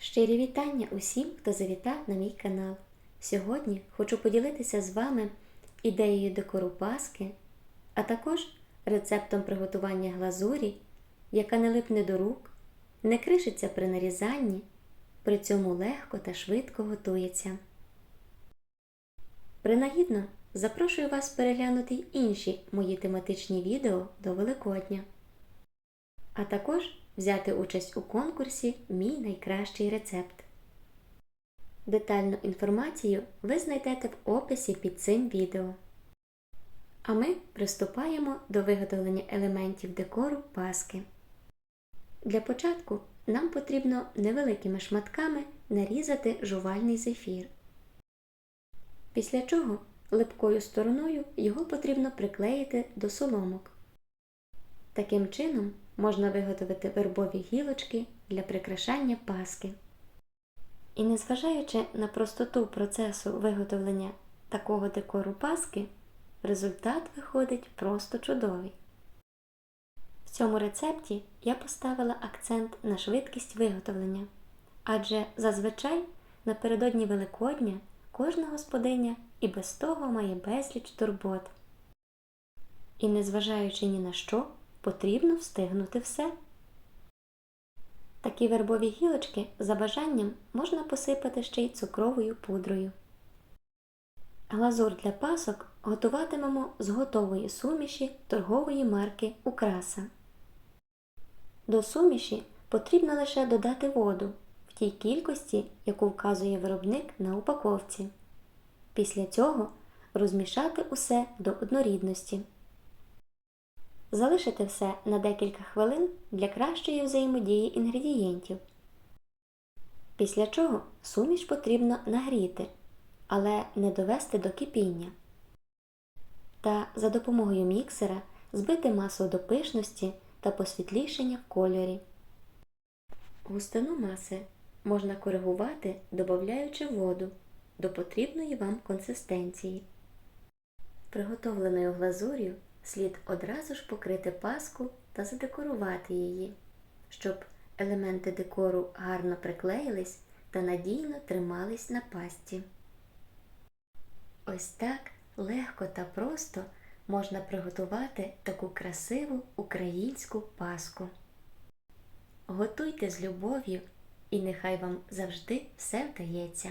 Щирі вітання усім, хто завітав на мій канал. Сьогодні хочу поділитися з вами ідеєю декору паски, а також рецептом приготування глазурі, яка не липне до рук, не кришиться при нарізанні, при цьому легко та швидко готується. Принагідно запрошую вас переглянути й інші мої тематичні відео до Великодня а також взяти участь у конкурсі Мій найкращий рецепт. Детальну інформацію ви знайдете в описі під цим відео. А ми приступаємо до виготовлення елементів декору паски. Для початку нам потрібно невеликими шматками нарізати жувальний зефір. Після чого липкою стороною його потрібно приклеїти до соломок. Таким чином можна виготовити вербові гілочки для прикрашання паски. І незважаючи на простоту процесу виготовлення такого декору паски, результат виходить просто чудовий. В цьому рецепті я поставила акцент на швидкість виготовлення, адже зазвичай напередодні Великодня кожна господиня і без того має безліч турбот. І незважаючи ні на що, потрібно встигнути все. Такі вербові гілочки за бажанням можна посипати ще й цукровою пудрою. Глазур для пасок готуватимемо з готової суміші торгової марки Украса. До суміші потрібно лише додати воду в тій кількості, яку вказує виробник на упаковці. Після цього розмішати усе до однорідності. Залишити все на декілька хвилин для кращої взаємодії інгредієнтів. Після чого суміш потрібно нагріти, але не довести до кипіння. Та за допомогою міксера збити масу до пишності та посвітлішення в кольорі. Густину маси можна коригувати, додаючи воду до потрібної вам консистенції. Приготовленою глазур'ю слід одразу ж покрити паску та задекорувати її, щоб елементи декору гарно приклеїлись та надійно тримались на пасті. Ось так легко та просто можна приготувати таку красиву українську паску. Готуйте з любов'ю і нехай вам завжди все вдається.